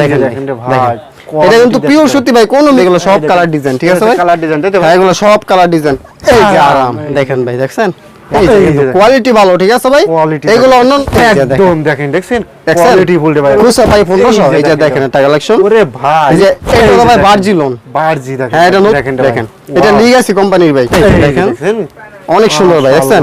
দেখেন ভাই, এটা কিন্তু পিওর। সুতি ভাই কোন এগুলো সব কালার ডিজাইন ঠিক আছে ভাই? কালার ডিজাইন তাই ভাই? হ্যাঁ এগুলো সব কালার ডিজাইন এই যে আরাম, দেখেন ভাই দেখছেন। কোয়ালিটি ভালো ঠিক আছে ভাই? এগুলো অন্য দেখেন একদম দেখেন। দেখছেন? দেখছেন? কোয়ালিটি ফুল ভাই। খুচরা ভাই 1500 এই যে দেখেন দেখেন কালেকশন ওরে ভাই এই যে এটা ভাই দেখেন। বার্জিলন বার্জি দেখেন হ্যাঁ এটা দেখেন দেখেন এটা। লিগাসি কোম্পানির ভাই দেখেন। অনেক সুন্দর ভাই দেখছেন?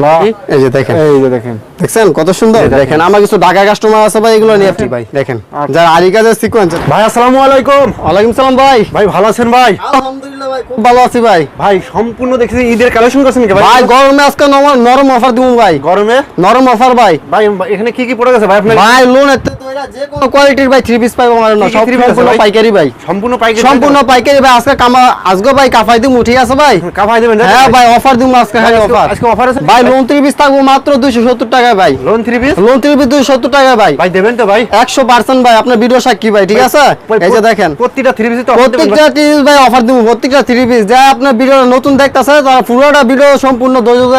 এই যে দেখেন। এই যে দেখেন। দেখছেন? কত সুন্দর? দেখেন। আমার কিছু ঢাকা কাস্টমার আছে ভাই এগুলো নিয়ে ভাই দেখেন। যারা আরি সিকোয়েন্স ভাই আসসালামু আলাইকুম। ওয়ালাইকুম সালাম ভাই। ভাই ভালো আছেন ভাই? আলহামদুলিল্লাহ। ভাই খুব ভালো আছি ভাই। ভাই সম্পূর্ণ দেখছি ঈদের কালেকশন করছেন কি ভাই? ভাই গরমে আজকে নরম- নরম অফার দিব ভাই। গরমে? নরম অফার ভাই। ভাই এখানে কি কি পড়ে গেছে ভাই আপনার? ভাই লোন এতে তো এরা যে কোনো কোয়ালিটির ভাই থ্রি পিস পাইবো আমার না কি কি সব three piece আছে সম্পূর্ণ ভাই? পাইকারি ভাই। সম্পূর্ণ পাইকারি সম্পূর্ণ পাইকারি ভাই আজকে কামা আজকে ভাই কাফাই দিমু ঠিক আছে ভাই? কাফাই দেবেন হ্যাঁ ভাই অফার দিমু আজকে খালি অফার আজকে offer আছে? ভাই লোন থ্রি পিস থাকব মাত্র 270 টাকায় ভাই। Lawn three piece lawn three piece 270 টাকায় ভাই। ভাই দেবেন তো ভাই। 100% ভাই আপনার ভিডিও সাক্ষী ভাই ঠিক আছে? এই যে দেখেন। প্রত্যেকটা থ্রি পিস তো প্রত্যেকটা ভাই? অফার দিব প্রত্যেকটা থ্রি পিস যা আপনার ভিডিও নতুন দেখতেছে তারা পুরোটা ভিডিও সম্পূর্ণ ধৈর্য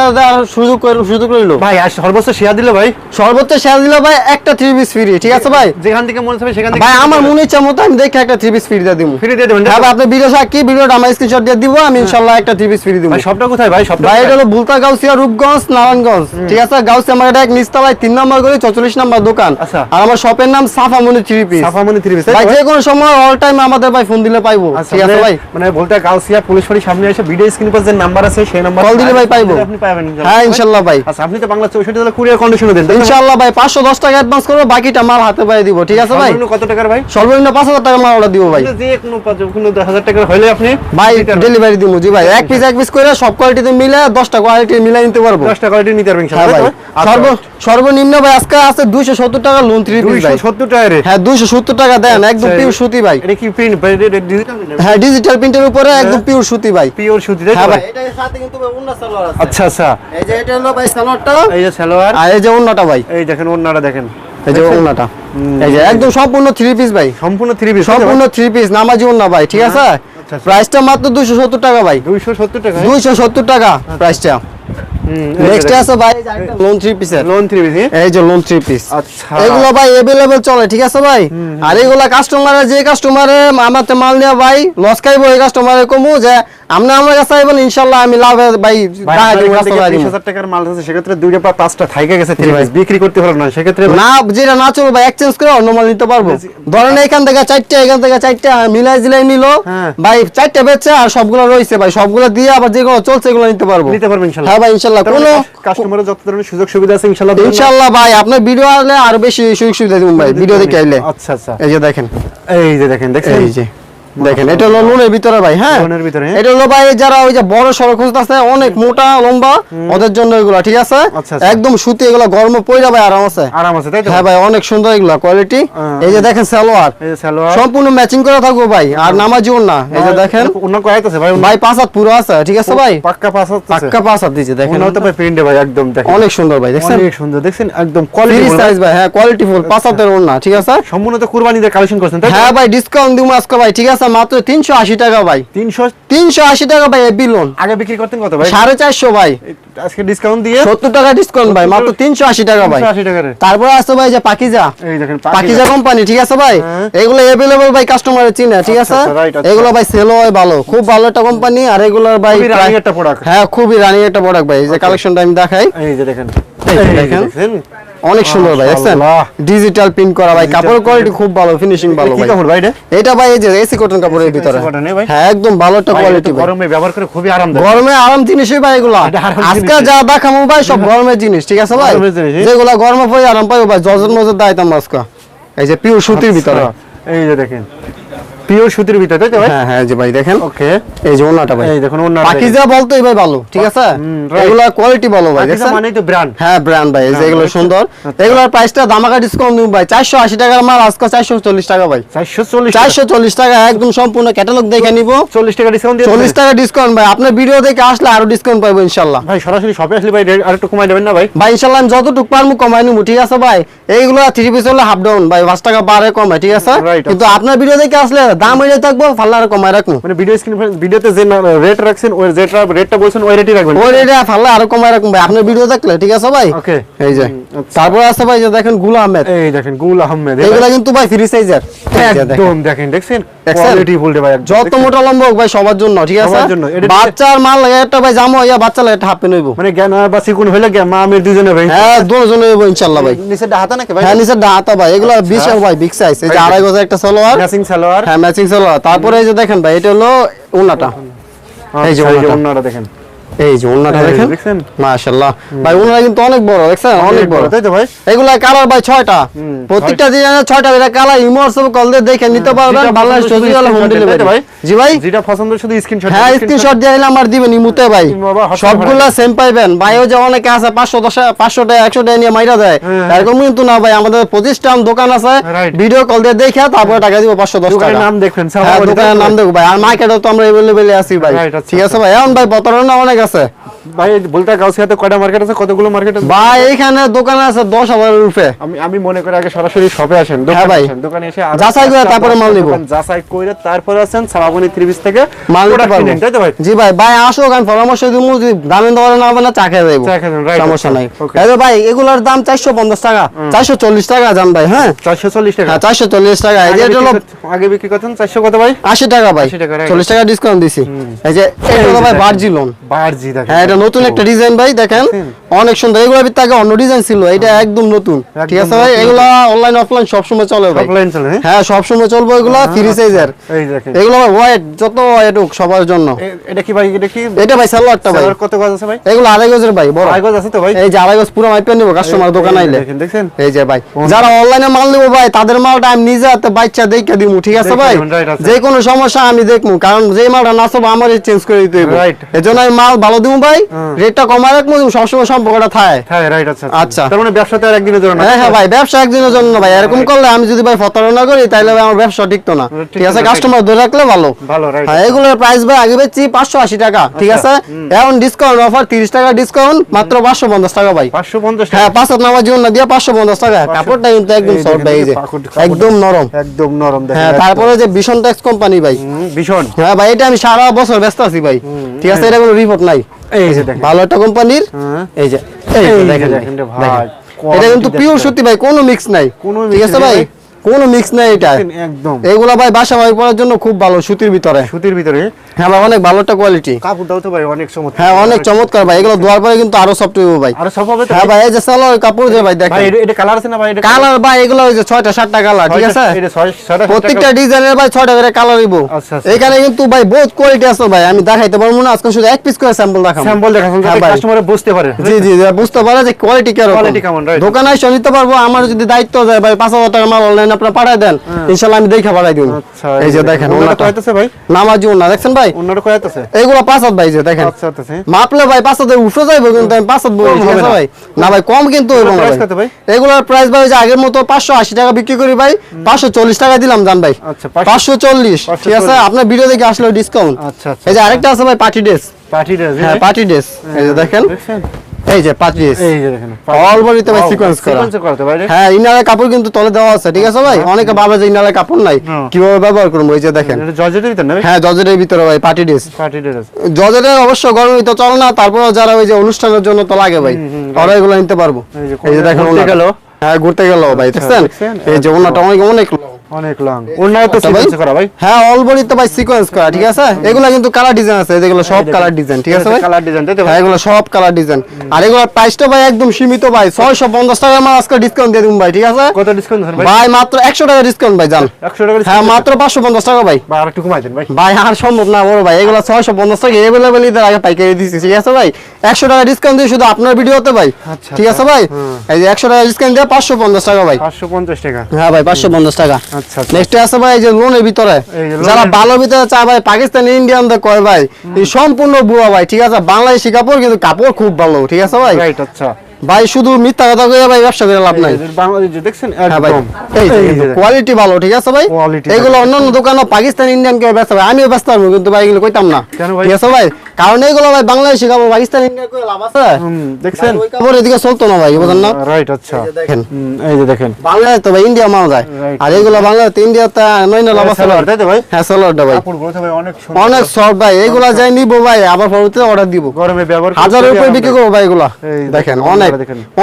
সুযোগ সুযোগ রইল। ভাই আর সর্বোচ্চ শেয়ার দিলে ভাই। সর্বোচ্চ শেয়ার দিলে ভাই একটা থ্রি পিস ফ্রি ঠিক আছে ভাই? যেখান থেকে মনে হবে সেখান থেকে ভাই আমার মনে ইচ্ছা মতো আমি দেখে একটা থ্রি পিস ফ্রি দিয়ে দিব ফ্রি দিয়ে দেবেন হ্যাঁ ভাই আপনি ভিডিও ভিডিওটা আমার স্ক্রিনশট দিয়ে দিব আমি ইনশাআল্লাহ একটা থ্রি পিস ফ্রি দিব ভাই সবটা কোথায় ভাই? সবটা ভাই এটা হলো ভুলতা গাউসিয়া রূপগঞ্জ নারায়ণগঞ্জ ঠিক আছে? গাউসিয়া আমার এক নিচতলায় তিন নম্বর গলি চৌচল্লিশ নম্বর দোকান। আচ্ছা। আর আমার শপের নাম Safamoni three piece Safamoni three piece ভাই যে কোনো সময় অল টাইম আমাদের ভাই ফোন দিলে পাইবো ঠিক আছে ভাই? মানে বলতে গাউসিয়া পুলিশ ফাঁড়ির সামনে এসে ভিডিও স্ক্রিন পাশে যে নাম্বার আছে সেই নাম্বার Call দিলে ভাই পাইবো। আপনি পাবেন হ্যাঁ ইনশাল্লাহ ভাই। আচ্ছা আপনি তো বাংলা 64 জেলা কুরিয়ার কন্ডিশনে দেন? ইনশাল্লাহ ভাই পাঁচশো দশ টাকা অ্যাডভান্স করব বাকিটা মাল হাতে পাই দিব ঠিক আছে ভাই? সর্বনিম্ন কত টাকার ভাই? সর্বনিম্ন পাঁচ হাজার টাকা মাল অর্ডার দিব ভাই। যে কোনো কোনো 10000 টাকার হইলে আপনি ভাই ডেলিভারি দিব জি ভাই। এক পিস এক পিস করে সব কোয়ালিটিতে মিলে দশটা কোয়ালিটি মিলাই নিতে পারব। 10 টাকা কোয়ালিটি নিতে পারবেন হ্যাঁ ইনশাআল্লাহ তো? আচ্ছা, সর্ব সর্বনিম্ন ভাই আজকে আছে দুইশো সত্তর টাকা লোন থ্রি পিস ভাই। 270 টাকা রে। হ্যাঁ দুইশো সত্তর টাকা দেন একদম আচ্ছা, পিওর সুতি ভাই। এটা কি প্রিন্ট ডিজিটাল হ্যাঁ ডিজিটাল প্রিন্টের উপরে একদম পিওর সুতি ভাই। পিওর সুতি তাই হ্যাঁ ভাই? ভাই। সাথে কিন্তু সালোয়ার আছে। আচ্ছা আচ্ছা। এই যে এটা হলো ভাই সালোয়ারটা। এই যে সালোয়ার। আর এই যে উন্নাটা ভাই। এই দেখেন ওন্নাটা দেখেন। এই যে উন্নাটা এই যে একদম সম্পূর্ণ থ্রি পিস ভাই। সম্পূর্ণ থ্রি পিস সম্পূর্ণ থ্রি পিস নামাজি উন্না ভাই ঠিক আছে? আচ্ছা। প্রাইসটা মাত্র দুইশো সত্তর টাকা ভাই। 270 টাকা দুইশো সত্তর টাকা প্রাইসটা নেক্সট আছে ভাই লোন থ্রি পিসের লোন থ্রি পিস এই যে লোন থ্রি পিস আচ্ছা এগুলো ভাই अवेलेबल চলে ঠিক আছে ভাই আর এগুলা কাস্টমারের যে কাস্টমারে আমার তে মাল নেওয়া ভাই লস খাইবো এই কাস্টমারে কমু যে আপনি আমার কাছে আইবেন ইনশাআল্লাহ আমি লাভে ভাই ভাই, টাকা আপনার দিব এখান থেকে customer দিব। 30,000 টাকার মাল আছে সেক্ষেত্রে দুইটা বা পাঁচটা থাইকে গেছে থ্রি ভাই। পিস বিক্রি করতে হলো না সেক্ষেত্রে না যেটা না চলবে ভাই এক্সচেঞ্জ করে অন্য মাল নিতে পারবো ধরেন এখান থেকে চারটে এখান থেকে চারটে মিলাই জিলাই নিল হ্যাঁ। ভাই চারটে বেচছে আর সবগুলো রয়েছে ভাই সবগুলো দিয়ে আবার যেগুলো চলছে এগুলো নিতে পারবো নিতে পারবেন ইনশাআল্লাহ হ্যাঁ ভাই ইনশাআল্লাহ তার কোনো কাস্টমারের যত ধরনের সুযোগ সুবিধা আছে ইনশাআল্লাহ দেবেন ইনশাআল্লাহ ভাই আপনার ভিডিও আসলে আরও বেশি সুযোগ সুবিধা ভাই ভিডিও দেখে আইলে। আচ্ছা আচ্ছা। এই যে দেখেন। এই যে দেখেন দেখেন এই যে। দেখেন এটা হলো লোনের ভিতরে ভাই হ্যাঁ? লোনের ভিতরে, হ্যাঁ। এটা হলো ভাই যারা ওই যে বড় সড়ক খুঁজতেছে অনেক মোটা লম্বা ওদের জন্য এগুলো ঠিক আছে? আচ্ছা, আচ্ছা। একদম সুতি এগুলো গরমে পয়রা ভাই আরাম আছে। আরাম আছে তাই তো? হ্যাঁ ভাই অনেক সুন্দর এগুলো কোয়ালিটি। এই যে দেখেন সালোয়ার। এই যে সালোয়ার। সম্পূর্ণ ম্যাচিং করে থাকব ভাই আর নামাজিও না। এই যে দেখেন। অন্য কয়েক আছে ভাই ভাই পাঁচ হাত পুরো আছে ঠিক আছে ভাই? পাক্কা পাঁচ আছে। পাক্কা পাঁচ হাত দিয়েছে দেখেন। হতে ভাই প্রিন্টে ভাই একদম দেখেন। অনেক সুন্দর ভাই দেখছেন? অনেক সুন্দর দেখছেন? একদম কোয়ালিটি সাইজ ভাই। হ্যাঁ কোয়ালিটি ফুল পাঁচ হাতের ওড়না ঠিক আছে? সম্পূর্ণ তো কুরবানিদের কালেকশন করছেন তাই হ্যাঁ ভাই ডিসকাউন্ট দিব আজকে ভাই ঠিক আছে? মাত্র তিনশো আশি টাকা ভাই। 300 তিনশো আশি টাকা ভাই এবি লোন আগে বিক্রি করতেন কত ভাই? সাড়ে চারশো ভাই। আজকে ডিসকাউন্ট দিয়ে? সত্তর টাকা ডিসকাউন্ট ভাই মাত্র তিনশো আশি টাকা ভাই। 380 টাকা তারপর আছে ভাই যে পাকিজা। পাকিজা। কোম্পানি ঠিক আছে ভাই? হ্যাঁ। এগুলো অ্যাভেলেবল ভাই কাস্টমারের চিনে ঠিক আচ্ছা, আছে? আচ্ছা, আচ্ছা। এগুলো ভাই সেল হয় ভালো। খুব ভালো একটা কোম্পানি আর এগুলোর ভাই একটা product। হ্যাঁ খুবই রানিং একটা প্রোডাক্ট ভাই। এই যে কালেকশনটা আমি দেখাই। এই যে দেখেন। দেখেন। অনেক সুন্দর ভাই দেখছেন? ডিজিটাল প্রিন্ট করা ভাই Digital কাপড় কোয়ালিটি খুব ভালো ফিনিশিং ভালো কি ভাই। কাপড় ভাই এটা? এটা ভাই এই যে এসি কটন কাপড়ের ভিতরে? হ্যাঁ একদম ভালো একটা কোয়ালিটি ভাই। গরমে ব্যবহার করে খুবই আরামদায়ক। গরমে আরাম জিনিসই ভাই এগুলা। আজকে যা দেখামো ভাই সব গরমের জিনিস ঠিক আছে ভাই? যেগুলা গরমে পরে আরাম পাইবো ভাই জজর মজর দাইতাম আজকে এই যে পিওর সুতির ভিতরে। আচ্ছা, এই যে দেখেন। পিওর সুতির ভিতরে তাই তো ভাই? হ্যাঁ হ্যাঁ যে ভাই দেখেন। ওকে। এই যে ওনাটা ভাই। এই দেখুন পাকিজা বলতেই ভাই ভালো ঠিক আছে? এগুলা কোয়ালিটি ভালো ভাই দেখছেন? মানেই তো ব্র্যান্ড হ্যাঁ ব্র্যান্ড ভাই এই যে এগুলো সুন্দর। এগুলোর প্রাইসটা দামাকা ডিসকাউন্ট দিব ভাই চারশো আশি টাকার মাল আজকে চারশো চল্লিশ টাকা ভাই। চারশো চল্লিশ চারশো চল্লিশ টাকা একদম সম্পূর্ণ ক্যাটালগ দেখে নিব। চল্লিশ টাকা ডিসকাউন্ট দিয়ে চল্লিশ টাকা ডিসকাউন্ট ভাই আপনার ভিডিও দেখে আসলে আরও ডিসকাউন্ট পাবো ইনশাল্লাহ ভাই সরাসরি শপে আসলে ভাই আরেকটু কমাই দেবেন না ভাই? ভাই ইনশাল্লাহ আমি যতটুকু পারব কমাই নিবো ঠিক আছে ভাই? এইগুলো থ্রি পিস হলে হাফ ডাউন ভাই পাঁচ টাকা বারে কমায় ঠিক আছে? কিন্তু আপনার ভিডিও দেখে আসলে দাম হয়ে থাকব ফাল্লা আর কমায় রাখব। মানে ভিডিও স্ক্রিন ভিডিওতে যে রেট রাখছেন ওই যেটা রেটটা বলছেন ওই রেটই রাখবেন। ওই রেটে ফাল্লা আরও কমায় রাখব ভাই। আপনার ভিডিও দেখলে ঠিক আছে ভাই? ওকে এই যে। তারপর আছে ভাই যে দেখেনগুলা আহমেদ। এই দেখেন গুল আহমেদ। এগুলা কিন্তু ভাই ফ্রি সাইজের একদম দেখেন দেখছেন? কোয়ালিটি ফুল ভাই যত মোটা লম্বা হোক ভাই সবার জন্য ঠিক আছে? সবার জন্য। বাচ্চার মাল লাগে একটা ভাই জামো ইয়া বাচ্চা লাগে হাফ পেন হইবো। মানে জ্ঞান বা সিকুন হইলে জ্ঞান মা আমের দুজনে ভাই। হ্যাঁ দুজন হইবো ইনশাআল্লাহ ভাই। নিচে হাতা নাকি ভাই? হ্যাঁ নিচের ডাটা ভাই। এগুলো বিশ ভাই বিগ সাইজ এই যে আড়াই গজের একটা সালোয়ার। ম্যাচিং সালোয়ার। হ্যাঁ ম্যাচিং সালোয়ার। তারপরে এই যে দেখেন ভাই এটা হলো এই যে আচ্ছা, এই যে। ওড়নাটা দেখেন। এই যে উন্নাটা এই দেখেন। মাশাআল্লাহ। ভাই উন্নাটা কিন্তু অনেক বড় দেখছেন? অনেক বড়। তাই তো ভাই? এগুলা কালার ভাই ছয়টা। হুম, প্রত্যেকটা ডিজাইনের ছয়টা এটা কালার কল দিয়ে দেখে নিতে পারবেন বাংলাদেশ হোম ডেলিভারি ভাই? জি ভাই? যেটা পছন্দ শুধু স্ক্রিনশট হ্যাঁ স্ক্রিনশট দিয়ে দিলে আমার দিবেন ইমুতে ভাই। সবগুলা সেম পাইবেন। ভাইও যে অনেকে আছে টাকা টাকা নিয়ে মাইরা দেয়। হ্যাঁ। এরকম কিন্তু না ভাই আমাদের প্রতিষ্ঠান দোকান আছে ভিডিও কল দিয়ে দেখে তারপরে টাকা দিব পাঁচশো দশ দোকানের টাকা। নাম দেখবেন হ্যাঁ দোকানের নাম দেখো ভাই। আর মার্কেটও তো আমরা এভেলেবেল আছি ভাই। আচ্ছা, ঠিক আছে ভাই এখন ভাই প্রতারণা অনেক আছে। আছে? ভাই বলতে গাউসিয়াতে কয়টা মার্কেট আছে? কতগুলো মার্কেট আছে? ভাই এখানে দোকান আছে দশ হাজারের রূপে আমি আমি মনে করি আগে সরাসরি শপে আসেন হ্যাঁ দোকানে ভাই। দোকানে এসে আরও যাচাই করে তারপরে মাল নিবো। যাচাই করে তারপরে আসেন সাবাবনি ত্রিশ থেকে মাল নিতে product পারব। কিনেন, তাই তো ভাই? জি ভাই ভাই আসো আমি পরামর্শ দিব যদি দামে দেওয়ার না হবে না চা খেয়ে right, সমস্যা নাই। যে ভাই এগুলোর দাম চারশো পঞ্চাশ টাকা চারশো চল্লিশ টাকা জান ভাই হ্যাঁ? চারশো চল্লিশ টাকা? হ্যাঁ চারশো চল্লিশ টাকা। এই যে আগে বিক্রি করতেন চারশো কত ভাই? আশি টাকা ভাই। 80 টাকা, চল্লিশ টাকা ডিসকাউন্ট দিছি। এই যে এটা ভাই বার্জি লোন বারজি দেখেন হ্যাঁ এটা নতুন একটা ডিজাইন ভাই দেখেন। অনেক সুন্দর। এগুলো ভিতরে আগে অন্য ডিজাইন ছিল এটা একদম নতুন। ঠিক আছে ভাই। এগুলো অনলাইন অফলাইন সবসময় চলে ভাই। সব লাইন চলে হ্যাঁ? হ্যাঁ সবসময় চলবে এগুলো ফ্রি সাইজের এই দেখেন। এগুলো ভাই ওয়াইট যত ওয়াইট হোক সবার জন্য। এটা কি ভাই এটা কি? এটা ভাই সালোয়ারটা ভাই। কত গজ আছে ভাই? এগুলো আড়াই গজের ভাই বড়। আড়াই গজ আছে তো ভাই? এই যে আড়াই গজ পুরো মাইপে নিবো কাস্টমার দোকান আইলে। দেখেন দেখছেন এই যে ভাই। যারা অনলাইনে মাল নিবো ভাই তাদের মালটা আমি নিজে হাতে বাচ্চা দেখে দিমু ঠিক আছে ভাই? যে কোনো সমস্যা আমি দেখমু কারণ যে মালটা না সব আমারই চেঞ্জ করে দিতে হইব। Right. এজন্য আমি মাল ভালো দিমু ভাই। হুম। রেটটা কমায় রাখব সবসময় সম্পর্কটা থাকে হ্যাঁ রাইট আচ্ছা আচ্ছা। তার মানে ব্যবসাতে আর একদিনের জন্য হ্যাঁ হ্যাঁ ভাই ব্যবসা একদিনের জন্য ভাই। এরকম করলে আমি যদি ভাই প্রতারণা করি তাহলে ভাই আমার ব্যবসা টিকতো না। ঠিক ঠিক আছে আছে, কাস্টমার ধরে রাখলে ভালো। ভালো রাইট হ্যাঁ এগুলোর প্রাইস ভাই আগে বেচছি পাঁচশো আশি টাকা ঠিক আছে? এখন ডিসকাউন্ট অফার তিরিশ টাকা ডিসকাউন্ট মাত্র পাঁচশো পঞ্চাশ টাকা ভাই। হ্যাঁ পাঁচ নামার জীবন না দিয়ে পাঁচশো পঞ্চাশ টাকা। কাপড়টা কিন্তু একদম সফট ভাই যে। কাপড়- কাপড়- একদম নরম। একদম নরম দেখেন হ্যাঁ তারপরে যে ভীষণ ট্যাক্স কোম্পানি ভাই। ভীষণ। হ্যাঁ ভাই এটা আমি সারা বছর ব্যস্ত আছি ভাই। ঠিক আছে এটা কোনো রিপোর্ট নাই। এই যে দেখেন। ভালো একটা কোম্পানির। এই যে এই যে এই যে দেখেন দেখেন ভাই, এটা কিন্তু পিওর। সত্যি ভাই কোনো মিক্স নাই। কোনো ঠিক আছে ভাই। কোনো মিক্স নাই এটা। একদম। এগুলা ভাই বাসা ভাই পরার জন্য খুব ভালো সুতির ভিতরে। সুতির ভিতরে। হ্যাঁ ভাই অনেক ভালো একটা কোয়ালিটি কাপড়টাও তো ভাই অনেক চমৎকার। হ্যাঁ অনেক চমৎকার ভাই। এগুলো ধোয়ার পরে কিন্তু আরও সফট ভাই। আর সব হবে হ্যাঁ ভাই এই যে সালোয়ার কাপড় যে ভাই দেখেন। এটা কালার আছে না ভাই? এটা কালার ভাই এগুলো ওই যে কালার ঠিক আছে? এটা প্রত্যেকটা ডিজাইনের ভাই করে কালার হইব। আচ্ছা, আচ্ছা। এখানে কিন্তু ভাই বহুত কোয়ালিটি আছে ভাই আমি দেখাইতে পারব না আজকে শুধু এক পিস করে স্যাম্পল দেখাবো। স্যাম্পল দেখাচ্ছেন হ্যাঁ যাতে। বুঝতে পারে। জি জি বুঝতে পারে যে কোয়ালিটি কেমন. দোকানে এসে নিতে পারব আমার যদি দায়িত্ব যায় ভাই পাঁচ হাজার টাকা মাল অনলাইন আপনার পাঠায় দেন ইনশাল্লাহ আমি দেখে পাঠাই দিব। আচ্ছা এই যে দেখেন ওনাটা। ভাই? নামাজ না দেখছেন ভাই? পাঁচ হাত ভাই যে দেখেন। আচ্ছা আচ্ছা মাপলে ভাই পাঁচ হাতে উঠে যাইবো কিন্তু আমি পাঁচ হাত বলি ঠিক আছে ভাই। না ভাই কম কিন্তু হইবো না ভাই। এগুলোর প্রাইস ভাই যে আগের মতো পাঁচশো আশি টাকা বিক্রি করি ভাই পাঁচশো চল্লিশ টাকা দিলাম জান ভাই। আচ্ছা, পাঁচশো- পাঁচশো চল্লিশ ঠিক আছে? আপনার ভিডিও দেখে আসলে ডিসকাউন্ট আচ্ছা আচ্ছা এই যে আরেকটা আছে ভাই পার্টি ড্রেস পার্টি ড্রেস হ্যাঁ পার্টি ড্রেস এই যে দেখেন। এই যে পার্টি ড্রেস এই যে দেখেন All body ভাই sequence করা। সিকোয়েন্স করতে ভাই হ্যাঁ ইনারের কাপড় কিন্তু তলে দেওয়া আছে ঠিক আছে ভাই? অনেকে ভাবে যে ইনারের কাপড় নাই। হ্যাঁ। কীভাবে ব্যবহার করব? এই যে দেখেন। এটা জর্জেটের ভিতর না হ্যাঁ ভিতরে ভাই পার্টি ড্রেস পার্টি ড্রেস জজের অবশ্য গরমই তো চলে না তারপর যারা ওই যে অনুষ্ঠানের জন্য তো লাগে ভাই। ওরা এগুলো নিতে পারব। এই যে দেখেন। হ্যাঁ ঘুরতে গেল ভাই দেখছেন? দেখছেন? এই যে ওনাটা অনেক অনেক অনেক লং ওনাও তো আচ্ছা সিকোয়েন্স করা ভাই। হ্যাঁ অল বডি তো ভাই সিকোয়েন্স করা ঠিক আছে? এগুলো কিন্তু কালার ডিজাইন আছে যেগুলো সব কালার ডিজাইন ঠিক আছে ভাই? কালার ডিজাইন তাই হ্যাঁ ভাই এগুলো সব কালার ডিজাইন আর এগুলোর প্রাইসটা ভাই একদম সীমিত ভাই ছয়শো পঞ্চাশ টাকা আমার আজকে ডিসকাউন্ট দিয়ে দিন ভাই ঠিক আছে? কত ডিসকাউন্ট ভাই? ভাই মাত্র একশো টাকা ডিসকাউন্ট ভাই জান। 100 টাকা হ্যাঁ মাত্র টাকা ভাই। কমাই দেন ভাই। ভাই আর সম্ভব না বড় ভাই এগুলো ছয়শো পঞ্চাশ টাকা এভেলেবেল ঈদের আগে পাইকারি দিচ্ছি ঠিক আছে ভাই? একশো টাকা ডিসকাউন্ট দিয়ে শুধু আপনার ভিডিওতে ভাই আচ্ছা, ঠিক আছে ভাই? এই যে একশো টাকা ডিসকাউন্ট দিয়ে পাঁচশো পঞ্চাশ টাকা ভাই। 550 টাকা। হ্যাঁ ভাই পাঁচশো পঞ্চাশ টাকা। আচ্ছা আচ্ছা। নেক্সট আছে ভাই এই যে লোনের ভিতরে। যারা ভালো ভিতরে চা ভাই পাকিস্তান ইন্ডিয়ানদের কয় ভাই সম্পূর্ণ বুয়া ভাই ঠিক আছে? বাংলাদেশি কাপড় কিন্তু কাপড় খুব ভালো ঠিক আছে ভাই? রাইট আচ্ছা। ভাই শুধু মিথ্যা কথা কইয়া ভাই ব্যবসা করে লাভ নাই। বাংলাদেশ দেখছেন হ্যাঁ একদম। এই। কোয়ালিটি ভালো ঠিক আছে ভাই? এগুলো অন্যান্য দোকানে পাকিস্তান ইন্ডিয়ান কে ভাই আমিও ব্যস্ত কিন্তু ভাই এগুলো কইতাম না। ঠিক আছে ভাই? কারণ এইগুলো ভাই বাংলাদেশি কাপড় পাকিস্তান ইন্ডিয়া করে লাভ আছে। দেখছেন? ওই কাপড় এদিকে চলতো না ভাই বুঝলেন না? রাইট আচ্ছা। দেখেন। এই যে দেখেন। বাংলাদেশ তো ভাই ইন্ডিয়া মাল যায়। আর এইগুলো বাংলাদেশ ইন্ডিয়াতে নয় না লাভ আছে। তাই তো ভাই? হ্যাঁ সালোয়ারটা ভাই। কাপড়গুলো ভাই অনেক সুন্দর। অনেক সব ভাই এইগুলা যাই নিবো ভাই আবার পরবর্তীতে অর্ডার দিব। গরমে ব্যবহার উপরে বিক্রি করব ভাই এগুলা। দেখেন অনেক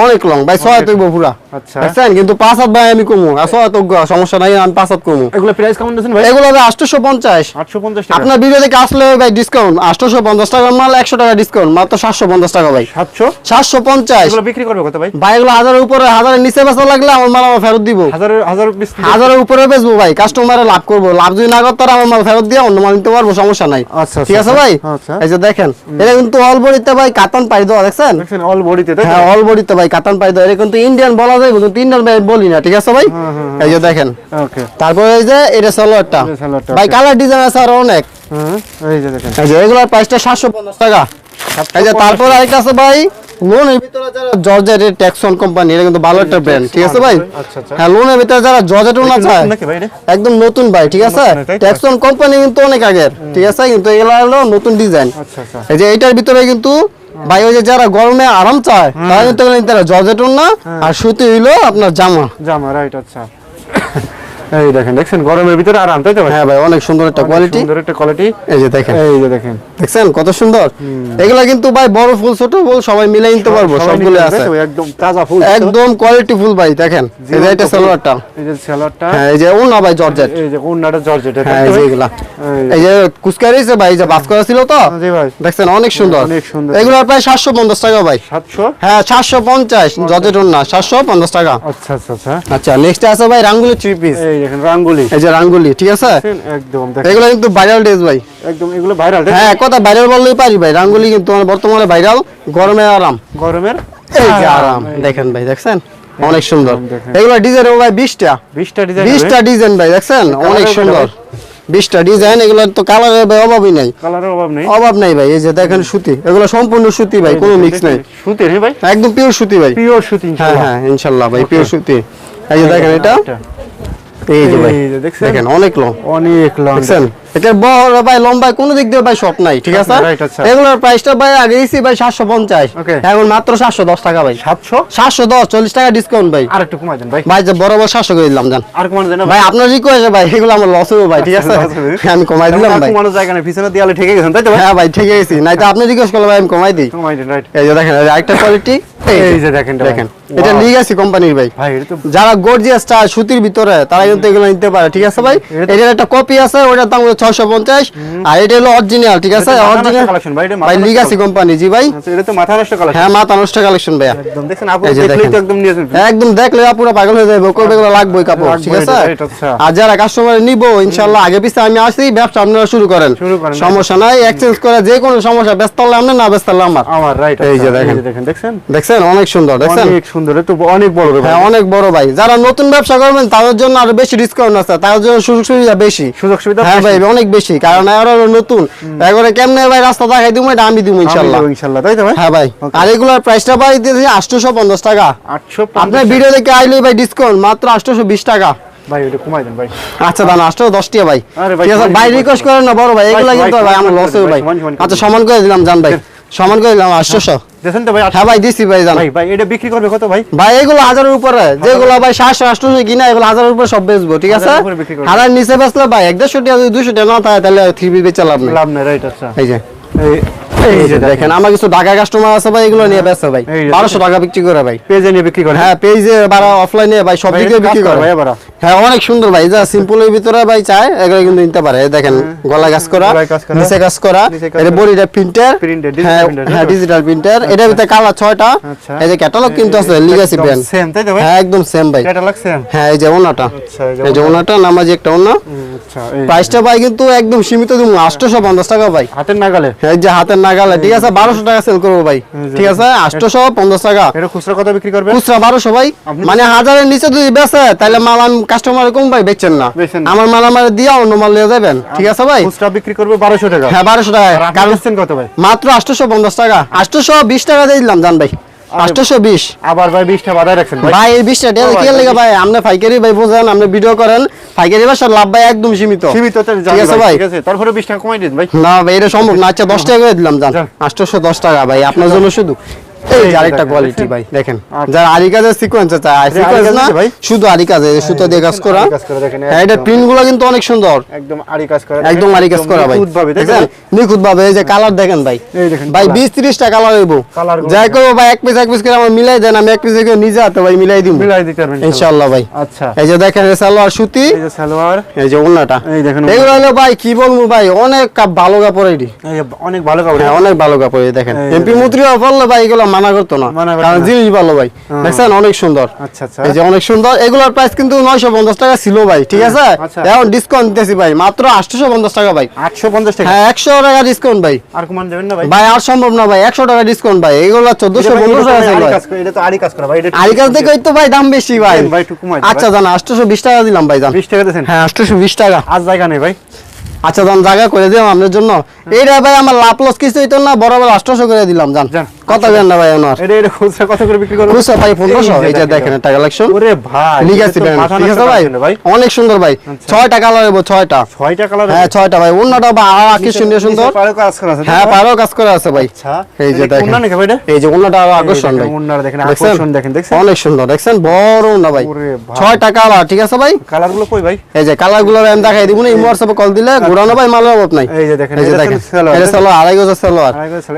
অনেক লং ভাই ছয় পুরা। আচ্ছা। দেখছেন? কিন্তু পাঁচ হাত ভাই আমি কমু। আর ছয় হাত সমস্যা নাই আমি পাঁচ হাত কমু। এগুলো প্রাইস কেমন দিয়েছেন ভাই? এগুলো ভাই আটশোশো পঞ্চাশ। 850 আপনার ভিডিও থেকে আসলে ভাই ডিসকাউন্ট আটশোশো পঞ্চাশ টাকার মাল একশো টাকা ডিসকাউন্ট মাত্র সাতশো পঞ্চাশ টাকা ভাই। 700 সাতশো পঞ্চাশ। বিক্রি করবে কত ভাই? ভাই এগুলো হাজারের উপরে হাজারের নিচে বেচা লাগলে আমার মাল আমার ফেরত দিব। হাজারের উপরে বেচবো ভাই কাস্টমারে লাভ করব। লাভ যদি না করতে আমার মাল ফেরত দিয়ে অন্য মাল নিতে পারব সমস্যা নাই। আচ্ছা, ঠিক আছে আচ্ছা, ভাই? আচ্ছা। এই যে দেখেন এটা কিন্তু অল বডিতে ভাই কাতান পাই দেওয়া দেখছেন? অল বডিতে হ্যাঁ অল বডিতে ভাই কাতান পাই দেওয়া। এটা কিন্তু ইন্ডিয়ান বলা যায় কিন্তু ইন্ডিয়ান ভাই বলি না ঠিক আছে ভাই? এই যে দেখেন। তারপরে এই যে এটা সালোয়ারটা ভাই কালার ডিজাইন আছে আরও অনেক। এই যে দেখেন। এগুলোর প্রাইসটা সাতশো পঞ্চাশ টাকা। এই যে তারপর আরেকটা আছে ভাই লোনের ভিতরে যারা জর্জেট ট্যাক্সন কোম্পানি এটা কিন্তু ভালো একটা ব্র্যান্ড ঠিক আছে ভাই? আচ্ছা, আচ্ছা। হ্যাঁ লোনের ভিতরে যারা জর্জেট না চায়? একদম নতুন ভাই ঠিক আছে? ট্যাক্সন কোম্পানি কিন্তু অনেক আগের ঠিক আছে? কিন্তু এগুলো হলো নতুন ডিজাইন আচ্ছা আচ্ছা। এই যে এইটার ভিতরে কিন্তু ভাই ওই যে যারা গরমে আরাম চায় তারা কিন্তু পারে। জর্জেট না আর সুতি হইল আপনার জামা। জামা রাইট আচ্ছা। এই দেখেন দেখছেন? গরমের ভিতরে আরাম তাই তো ভাই হ্যাঁ ভাই অনেক সুন্দর একটা কোয়ালিটি সুন্দর একটা কোয়ালিটি এই যে দেখেন। এই যে দেখেন। দেখছেন? কত সুন্দর। এগুলা কিন্তু ভাই বড় ফুল ছোট ফুল সবাই মিলে নিতে পারব সবগুলো আছে। একদম তাজা ফুল একদম কোয়ালিটি ফুল ভাই দেখেন। এই যে এটা সালোয়ারটা। এই যে সালোয়ারটা। হ্যাঁ এই যে ওনা ভাই জর্জেট। এই যে ওন্নাটা জর্জেট হ্যাঁ এই যে এগুলা। এই যে কুচকারিছে ভাই যে বাস করা ছিল তো? জি ভাই। দেখছেন অনেক সুন্দর। অনেক সুন্দর। এগুলার প্রায় সাতশো পঞ্চাশ টাকা ভাই। 700 হ্যাঁ সাতশো পঞ্চাশ জর্জেট ওনা সাতশো পঞ্চাশ টাকা। আচ্ছা আচ্ছা আচ্ছা। আচ্ছা নেক্সট আছে ভাই রাঙ্গুলি থ্রি পিস এই দেখেন রাঙ্গুলি। এই যে রাঙ্গুলি ঠিক আছে? একদম এগুলো কিন্তু ভাইরাল ড্রেস ভাই। একদম এগুলো ভাইরাল হ্যাঁ কথা ভাইরাল বললেই পারি ভাই। রাঙ্গুলি কিন্তু বর্তমানে ভাইরাল গরমে আরাম। গরমের এই যে আরাম দেখেন ভাই দেখছেন? অনেক সুন্দর। এগুলো ডিজাইন ভাই বিশটা। 20টা ডিজাইন বিশটা ডিজাইন ভাই দেখছেন? অনেক সুন্দর। বিশটা ডিজাইন এগুলো তো কালারের অভাবই নাই। কালারের অভাব নেই। অভাব নাই ভাই এই যে দেখেন সুতি। এগুলো সম্পূর্ণ সুতি ভাই কোনো মিক্স নাই। ভাই? একদম পিওর সুতি ভাই। পিওর সুতি হ্যাঁ হ্যাঁ ইনশাল্লাহ ভাই পিওর সুতি। এই যে দেখেন এটা। এই যে ভাই? দেখেন অনেক লং অনেক লং দেখছেন? এটা বড় ভাই লম্বায় কোনো দিক দিয়ে ভাই শর্ট নাই ঠিক আছে? আচ্ছা। এগুলোর প্রাইসটা ভাই আগে দিছি ভাই সাতশো পঞ্চাশ। এখন মাত্র সাতশো দশ টাকা ভাই। 700 সাতশো দশ চল্লিশ টাকা ডিসকাউন্ট ভাই। আর একটু কমাই দেন ভাই। ভাই সাতশো করে দিলাম জান। আর কমানো দেন ভাই আপনার রিকোয়েস্ট ভাই এগুলো আমার লস হবে ভাই ঠিক আছে? আমি কমাই দিলাম ভাই। কমানো জায়গা পিছনে দেয়ালে ঠেকে গেছেন তাই তো হ্যাঁ ভাই ঠিক আছে নাই তো আপনি রিকোয়েস্ট করলে ভাই আমি কমাই দিই। কমাই দেন রাইট এই যে দেখেন আরেকটা কোয়ালিটি এই যে দেখেন। দেখেন এটা. লিগাসি কোম্পানির ভাই। যারা গর্জিয়াস চায় সুতির ভিতরে তারা কিন্তু এগুলো নিতে পারে ঠিক আছে ভাই? এটা- এটার একটা কপি আছে ওটার দাম ছয়শো পঞ্চাশ। আর এটা হলো অরিজিনাল ঠিক আছে? অরিজিনাল নষ্ট ভাই, এটা ভাই লিগাসি কোম্পানি জি ভাই। আচ্ছা এটা তো মাথা নষ্ট কালার হ্যাঁ মাথা নষ্ট কালেকশন ভাইয়া। একদম। দেখছেন আপু দেখলেই তো একদম নিয়ে যাবেন। একদম দেখলে পুরো পাগল হয়ে যাবে কবে এগুলো লাগবে কাপড় ঠিক আছে? এটা, এটা, আচ্ছা। আর যারা কাস্টমার নিব ইনশাআল্লাহ আগে পিছে আমি আসি ব্যবসা আপনারা শুরু করেন। সমস্যা নাই এক্সচেঞ্জ করে যে কোনো সমস্যা ব্যস্ত হলে আপনি না ব্যস্ত হলে আমার। আমার রাইট এই যে দেখেন। দেখেন দেখছেন? দেখছেন? অনেক সুন্দর দেখছেন? অনেক সুন্দর তো অনেক বড় ভাই। হ্যাঁ অনেক বড় ভাই। যারা নতুন ব্যবসা করবেন তাদের জন্য আরও বেশি ডিসকাউন্ট আছে তাদের জন্য সুযোগ সুবিধা বেশি। সুযোগ সুবিধা হ্যাঁ ভাই অনেক বেশি কারণ এরা নতুন। একবারে কেমনে ভাই রাস্তা দেখাই দিব এটা আমি দিব ইনশাল্লাহ। ইনশাআল্লাহ ইনশাআল্লাহ তাই তো ভাই? হ্যাঁ ভাই। আর এগুলোর প্রাইসটা ভাই দিয়েছি পঞ্চাশ টাকা। 850 আপনার ভিডিও দেখে আইলে ভাই ডিসকাউন্ট মাত্র আটশোশো বিশ টাকা। ভাই এটা কমাই দেন ভাই। আচ্ছা দান ভাই। ঠিক আছে ভাই রিকোয়েস্ট করেন না বড় ভাই এগুলো কিন্তু ভাই, আমার লস হবে আচ্ছা সমান করে দিলাম জান ভাই। সমান করে দিলাম আটশোশো। দেখেন তো ভাই হ্যাঁ ভাই দিছি ভাই জান। ভাই ভাই এটা বিক্রি করবে কত ভাই? ভাই এগুলো হাজারের উপরে। যেগুলো ভাই 700 800 কিনা এগুলো হাজারের উপরে সব বেচবো ঠিক আছে। হাজার নিচে বেচলে ভাই এক দেড়শো টাকা যদি দুশো টাকা না থাকে তাহলে থ্রি বি বেচে লাভ নেই। লাভ নাই রাইট আচ্ছা। এই যে। দেখেন আমার কিছু ঢাকা কাস্টমার আছে ভাই এগুলো নিয়ে বেচছে ভাই এই যে বারোশো টাকা বিক্রি করে ভাই পেজে নিয়ে বিক্রি করে হ্যাঁ পেজে বা অফলাইনে ভাই সব দিকে বিক্রি করে করে ভাই হ্যাঁ অনেক সুন্দর ভাই যা সিম্পলের ভিতরে ভাই চায় এগুলো কিন্তু নিতে পারে দেখেন গলা কাজ করা গলায় কাজ করা, নিচে কাজ করা এটা বডিটা প্রিন্টার হ্যাঁ printer, হ্যাঁ তাই তো? ডিজিটাল প্রিন্টার এটার ভিতরে কালার ছয়টা আচ্ছা। এই যে ক্যাটালগ কিন্তু আছে লিগাসি ব্র্যান্ড সেম তাই তো ভাই হ্যাঁ একদম সেম ভাই ক্যাটালগ সেম হ্যাঁ এই যে ওনাটা আচ্ছা এই যে ওনাটা নামাজি একটা ওনা আচ্ছা এই প্রাইসটা ভাই কিন্তু একদম সীমিত টাকা ভাই হাতের নাগালে এই যে হাতের নাগালে ঠিক আছে? বারোশো টাকা সেল করব ভাই। ঠিক আছে? পঞ্চাশ টাকা। এটা খুচরা কত বিক্রি করবে খুচরা বারোশো ভাই। মানে হাজারের নিচে যদি বেচে তাহলে মাল আমি কাস্টমার কম ভাই বেচছেন না। আমার মাল আমার দিয়া অন্য মাল নিয়ে যাবেন। ঠিক আছে ভাই? খুচরা বিক্রি করবে 1200 টাকা। হ্যাঁ বারোশো টাকা কারণ কত ভাই? মাত্র আটশোশো পঞ্চাশ টাকা। আটশোশো বিশ টাকা দিয়ে দিলাম জান ভাই। আটশো বিশ। আবার ভাই বিশটা বাদায় রাখছেন ভাই। এই কি ভাই, লেগে ভাই? আপনি পাইকারি ভাই বোঝেন আপনি ভিডিও করেন। পাইকারি লাভ ভাই একদম সীমিত। সীমিত তো ঠিক আছে ভাই ঠিক আছে। তারপরে বিশ টাকা কমাই দিন ভাই। না ভাই এটা সম্ভব না। আচ্ছা দশ টাকা করে দিলাম জান টাকা ভাই আপনার জন্য শুধু। এই এই আরেকটা কোয়ালিটি ভাই দেখেন। আচ্ছা। যারা আরি কাজের সিকোয়েন্স চায় সিকোয়েন্স না ভাই? শুধু আরি কাজে সুতো দিয়ে কাজ করা। আরি কাজ করা দেখেন, হ্যাঁ এটা প্রিন্টগুলো কিন্তু অনেক সুন্দর। একদম আরি কাজ করা একদম আরি কাজ করা ভাই। দেখেন। নিখুঁত ভাবে এই যে কালার দেখেন ভাই। ভাই colour। বিশ ত্রিশটা কালার হইব। যাই দেখেন। ভাই এক পিস এক পিস করে আমার মিলাই দেন আমি এক পিস করে নিজে হাতে ভাই মিলাই দিব মিলাই দিতে পারবেন ইনশাআল্লাহ ভাই। আচ্ছা। এই যে দেখেন সালোয়ার সুতি। এই যে সালোয়ার। এই যে ওন্নাটা এই দেখেন এগুলো হলো ভাই কি বলব ভাই অনেক ভালো কাপড় এটি অনেক ভালো কাপড়। হ্যাঁ অনেক ভালো কাপড় দেখেন। এমপি মুত্রিও বললে ভাই এগুলো মানা করতো না। কারণ জিনিস ভালো ভাই। দেখছেন? অনেক সুন্দর। আচ্ছা আচ্ছা। এই যে অনেক সুন্দর। এগুলোর প্রাইস কিন্তু নয়শো পঞ্চাশ টাকা ছিল ভাই ঠিক আছে? আচ্ছা। এখন ডিসকাউন্ট দিতেছি ভাই মাত্র আটশোশো পঞ্চাশ টাকা ভাই। আটশো পঞ্চাশ টাকা? হ্যাঁ একশো টাকা ডিসকাউন্ট ভাই। আর কমান দেবেন না ভাই? ভাই আর সম্ভব না ভাই একশো টাকা ডিসকাউন্ট ভাই। এগুলো চোদ্দশো এটা ভাই, পনেরোশো এটা তো টাকা ছিল আরি ভাই। কাজ এটা তো আরি কাজ করা ভাই এটা আরি কাছ থেকে তো ভাই দাম বেশি ভাই। ভাই, একটু কমাই আচ্ছা জান আটশোশো বিশ টাকা দিলাম ভাই জান। বিশ টাকা দিয়েছেন হ্যাঁ আটশোশো বিশ টাকা। আজ জায়গা নেই ভাই। আচ্ছা দাম জায়গা করে দিলাম আপনার জন্য। এইটা ভাই আমার লাভ লস কিছু হইতো না বরাবর আটশোশো করে দিলাম জান। কত বেন না ভাই ওনার এটা এটা খুচরা কত করে বিক্রি করব খুচরা ভাই পনেরোশো এই যে দেখেন একটা কালেকশন ওরে ভাই ব্র্যান্ড মাথা ঠিক আছে ভাই? অনেক সুন্দর ভাই। ছয়টা কালার হইব ছয়টা। ছয়টা কালার হ্যাঁ ছয়টা ভাই। অন্যটা বা আরও আকর্ষণীয় সুন্দর পারে কাজ করা আছে হ্যাঁ পারো কাজ করে আছে ভাই। আচ্ছা। এই যে দেখেন। নাকি ভাই এই যে অন্যটা আরও আকর্ষণ দেখেন, ভাই। ওন্নাটা দেখেন? আকর্ষণ দেখেন, দেখছেন? অনেক সুন্দর দেখছেন? বড় না ভাই। ছয়টা কালার ঠিক আছে ভাই? কালারগুলো কই ভাই? এই যে কালারগুলো আমি দেখাই দিব না এই হোয়াটসঅ্যাপে কল দিলে ঘুরানো ভাই মালের অভাব নাই। এই যে দেখেন, এই যে দেখেন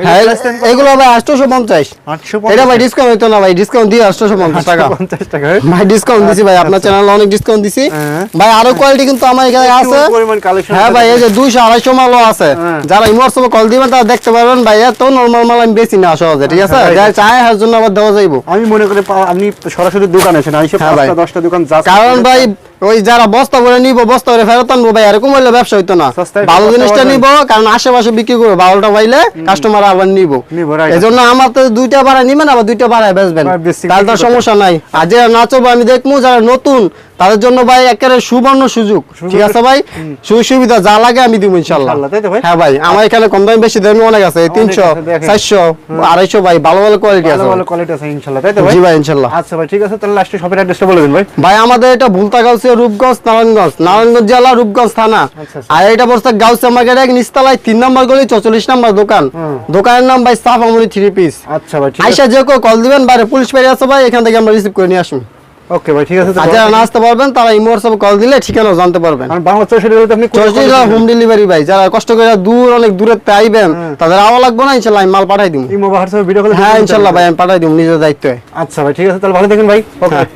হ্যাঁ এগুলো ভাই আটশোশো পঞ্চাশ আটশো এটা ভাই ডিসকাউন্ট হইতো না ভাই ডিসকাউন্ট দিয়ে আটশোশো পঞ্চাশ টাকা। পঞ্চাশ টাকা ভাই ডিসকাউন্ট দিছি ভাই আপনার চ্যানেলে অনেক ডিসকাউন্ট দিছি। হ্যাঁ। ভাই আরও কোয়ালিটি কিন্তু আমার এখানে আছে। প্রচুর পরিমাণ কালেকশন হ্যাঁ ভাই এই যে দুইশো আড়াইশো মালও আছে। হ্যাঁ। যারা ইমোটসবে কল দিবেন তারা দেখতে পারবেন ভাই এত নর্মাল মাল আমি বেশি না সহজে ঠিক আছে? আচ্ছা, যারা চায় হার জন্য আবার দেওয়া যাইব। আমি মনে করি আপনি সরাসরি দোকান আছেন আইসে হ্যাঁ ভাই। পাঁচটা দশটা দোকান যা কারণ ভাই ওই যারা বস্তা করে নিব বস্তা করে ফেরত আনব ভাই এরকম হইলে ব্যবসা হইতো না। ভালো জিনিসটা। নিব কারণ আশেপাশে বিক্রি করব ভালোটা পাইলে কাস্টমার আবার নিব। এই জন্য আমার তো দুইটা ভাড়া নিবেন আবার দুইটা ভাড়ায় বেচবেন। তাহলে তো সমস্যা নাই। আর যারা নাচবো আমি দেখব যারা নতুন তাদের জন্য ভাই একেবারে সুবর্ণ সুযোগ। ঠিক আছে ভাই? সুযোগ। সুবিধা যা লাগে আমি দিব ইনশাল্লাহ ইনশাল্লাহ? হ্যাঁ ভাই আমার এখানে কম দামি বেশি দামি অনেক আছে তিনশো চারশো আড়াইশো ভাই ভালো ভালো কোয়ালিটি আছে ভালো কোয়ালিটি আছে ইনশাআল্লাহ তাই তো ভাই জি ভাই? ইনশাল্লাহ আচ্ছা ভাই ঠিক আছে তাহলে লাস্টে শপের অ্যাড্রেসটা বলে দিন ভাই। ভাই আমাদের এটা ভুলতা গাউসে রূপগঞ্জ নারায়ণগঞ্জ। নারায়ণগঞ্জ জেলা রূপগঞ্জ থানা। আচ্ছা, আচ্ছা। আর এটা বসতে গাউসে মার্কেট এক নিস্তালায় তিন নম্বর গলি চৌচল্লিশ নম্বর দোকান। দোকানের নাম ভাই সাফ আমরি থ্রি পিস আচ্ছা ভাই আইসা যে কেউ কল দিবেন বাইরে পুলিশ পেরে আছে ভাই এখান থেকে আমরা রিসিভ করে নিয়ে আসুন। ওকে ভাই ঠিক আছে যারা না আসতে পারবেন তারা ইমোর সব কল দিলে ঠিকানা জানতে পারবেন। আর বাংলা চৌষট্টি বলতে আপনি কোথায় চৌচল্লিশ হোম ডেলিভারি ভাই যারা কষ্ট করে দূর অনেক দূরে আইবেন তাদের আওয়া লাগবে না ইনশাল্লাহ আমি মাল পাঠাই দিব ইমো হোয়াটসঅ্যাপে ভিডিও কলে হ্যাঁ ভাই আমি পাঠাই দিব নিজের দায়িত্বে। আচ্ছা ভাই ঠিক আছে তাহলে ভালো থাকেন ভাই। ওকে হ্যাঁ।